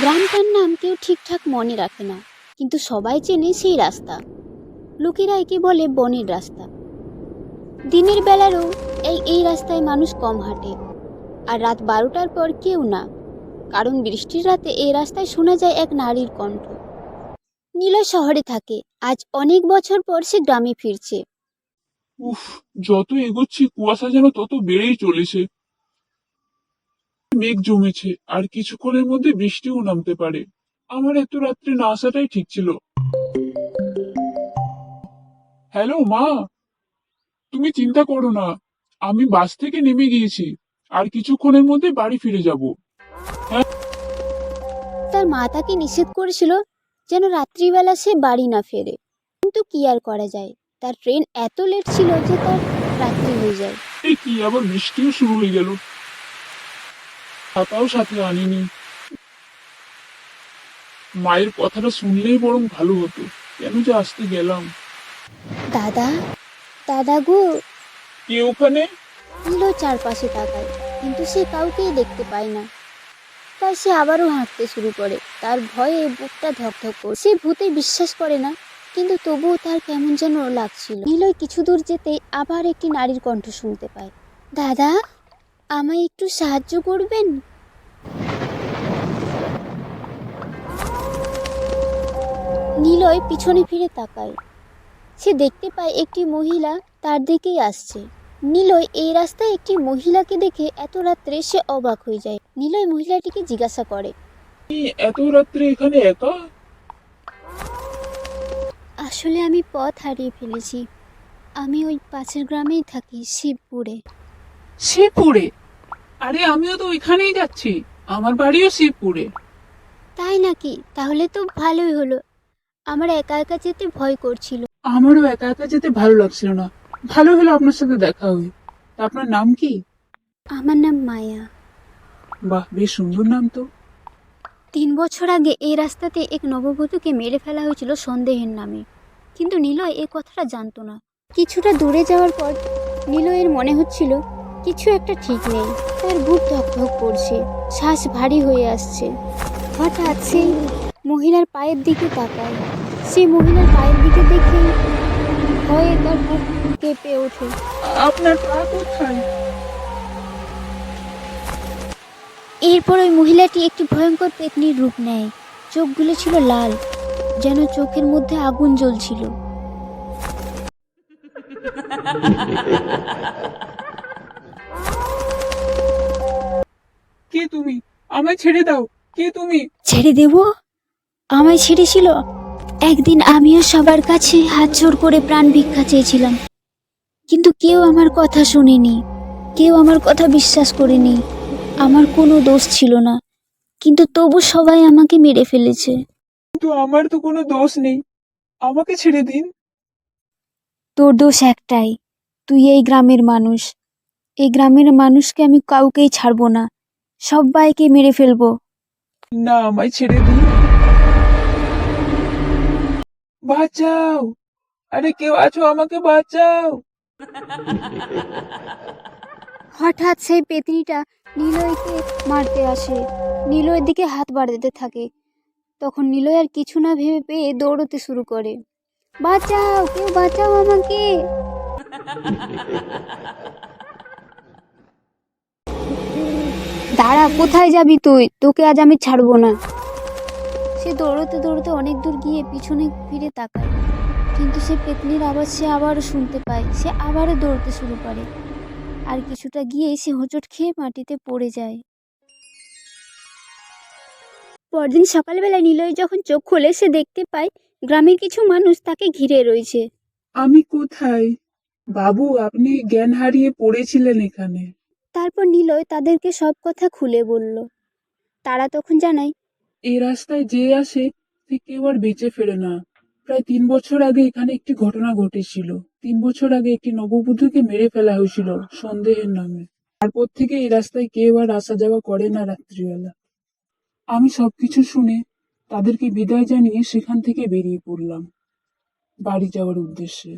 গ্রামটার নাম কেউ ঠিকঠাক মনে রাখে না, কিন্তু সবাই চেনে সেই রাস্তা। লোকেরা একে বলে বনের রাস্তা। দিনের বেলারও এই এই রাস্তায় মানুষ কম হাঁটে, আর রাত বারোটার পর কেউ না, কারণ বৃষ্টির রাতে এই রাস্তায় শোনা যায় এক নারীর কণ্ঠ। নীলয় শহরে থাকে, আজ অনেক বছর পর সে গ্রামে ফিরছে। উফ যত এগোচ্ছি, কুয়াশা যেন তত বেড়েই চলেছে। মেঘ জমেছে, আর কিছুক্ষণের মধ্যে বৃষ্টিও নামতে পারে। আমার এত রাত্রে না আসাটাই ঠিক ছিল। হ্যালো, মা! তুমি চিন্তা করো না, আমি বাস থেকে নেমে গিয়েছি, আর কিছুক্ষণের মধ্যে বাড়ি ফিরে যাব। তার মা তাকে নিষেধ করেছিল যেন রাত্রিবেলা সে বাড়ি না ফেরে। কিন্তু কি আর করা যায়? তার ট্রেন এত লেট ছিল যে তার রাত্রি হয়ে যায়। এই কি আবার বৃষ্টিও শুরু হয়ে গেল? ছাতাও সাথে আনিনি। মায়ের কথাটা শুনলেই বরং ভালো হতো। কেন যে আসতে গেলাম? দাদা দাদা গো। কে ওখানে? নীল চারপাশে তাকায় কিন্তু সে কাউকেই দেখতে পায় না। তাই সে আবারও হাঁটতে শুরু করে। তার ভয়ে বুকটা ধকধক করে। সে ভূতে বিশ্বাস করে না। কিন্তু তবুও তার কেমন যেন লাগছিল। নীলয় কিছু দূর যেতে আবার একটি নারীর কণ্ঠ শুনতে পায়। দাদা, আমায় একটু সাহায্য করবেন? নীলয় পিছনে ফিরে তাকায়। সে দেখতে পায় একটি মহিলা তার দিকেই আসছে। নীলয় এই রাস্তায় একটি মহিলাকে দেখে এত রাত্রে সে অবাক হয়ে যায়। নীলয় মহিলাটিকে জিজ্ঞাসা করে এত রাত্রে এখানে একা? আসলে আমি পথ হারিয়ে ফেলেছি। আমি ওই পাশের গ্রামেই থাকি শিবপুরে। শিবপুরে? আরে আমিও তো ওইখানেই যাচ্ছি। আমার বাড়িও শিবপুরে। তাই নাকি? তাহলে তো ভালোই হলো। আমার একা একা যেতে ভয় করছিল। আমারও একা একা যেতে ভালো লাগছিল না। ভালো হলো আপনার সাথে দেখা হয়ে। তা আপনার নাম কি? আমার নাম মায়া। বাহ বেশ সুন্দর নাম তো। তিন বছর আগে এই রাস্তাতে এক নববধূকে মেরে ফেলা হয়েছিল সন্দেহের নামে। কিন্তু নিলয় এ কথাটা জানতো না। কিছুটা দূরে যাওয়ার পর নিলয়ের মনে হচ্ছিল কিছু একটা ঠিক নেই। তার বুক ধকধক করছে শ্বাস ভারী হয়ে আসছে। হঠাৎ সেই মহিলার পায়ের দিকে তাকায়। সেই মহিলার পায়ের দিকে দেখে ভয়ে তার বুক কেঁপে ওঠে। আপনার পা কোথায়? এরপর ওই মহিলাটি একটি ভয়ঙ্কর পেতনির রূপ নেয়। চোখগুলো ছিল লাল। যেন চোখের মধ্যে আগুন জ্বলছিল। কে তুমি? আমায় ছেড়ে দাও। কে তুমি? ছেড়ে দেব? আমায় ছেড়েছিল? একদিন আমিও সবার কাছে হাত জোর করে প্রাণ ভিক্ষা চেয়েছিলাম। কিন্তু কেউ আমার কথা শোনেনি। কেউ আমার কথা বিশ্বাস করেনি। আমার কোনো দোষ ছিল না। কিন্তু তবু সবাই আমাকে মেরে ফেলেছে। কিন্তু আমার তো কোনো দোষ নেই। আমাকে ছেড়ে দিন। তোর দোষ একটাই তুই এই গ্রামের মানুষ। এই গ্রামের মানুষকে আমি কাউকেই ছাড়বো না সবাইকে মেরে ফেলব। না আমায় ছেড়ে দিন। বাঁচাও! আরে কেউ আছো আমাকে বাঁচাও! হঠাৎ সেই পেতনিটা নিলয়কে মারতে আসে। নিলয়ের দিকে হাত বাড়াতে থাকে। তখন নিলয় আর কিছু না ভেবে পেয়ে দৌড়তে শুরু করে। বাঁচাও কেউ বাঁচাও আমাকে! দাঁড়া, কোথায় যাবি তুই? তোকে আজ আমি ছাড়বো না। সে দৌড়তে দৌড়তে অনেক দূর গিয়ে পিছনে ফিরে তাকায়। কিন্তু সে পেতনির আওয়াজ সে আবারও শুনতে পায়, সে আবারও দৌড়তে শুরু করে। আর কিছুটা গিয়ে সে হোঁচট খেয়ে মাটিতে পড়ে যায়। পরদিন সকালবেলা নিলয় যখন চোখ খোলে সে দেখতে পায় গ্রামের কিছু মানুষ তাকে ঘিরে রয়েছে। আমি কোথায়? বাবু আপনি জ্ঞান হারিয়ে পড়েছিলেন এখানে। তারপর নিলয় তাদেরকে সব কথা খুলে বলল। তারা তখন জানায় এই রাস্তায় যে আসে সে কেউ আর বেঁচে ফেরে না। প্রায় তিন বছর আগে এখানে একটি ঘটনা ঘটেছিল। তিন বছর আগে একটি নববধূকে মেরে ফেলা হয়েছিল সন্দেহের নামে। তারপর থেকে এই রাস্তায় কেউ আর আসা যাওয়া করে না রাত্রিবেলা। আমি সবকিছু শুনে তাদেরকে বিদায় জানিয়ে সেখান থেকে বেরিয়ে পড়লাম। বাড়ি যাওয়ার উদ্দেশ্যে।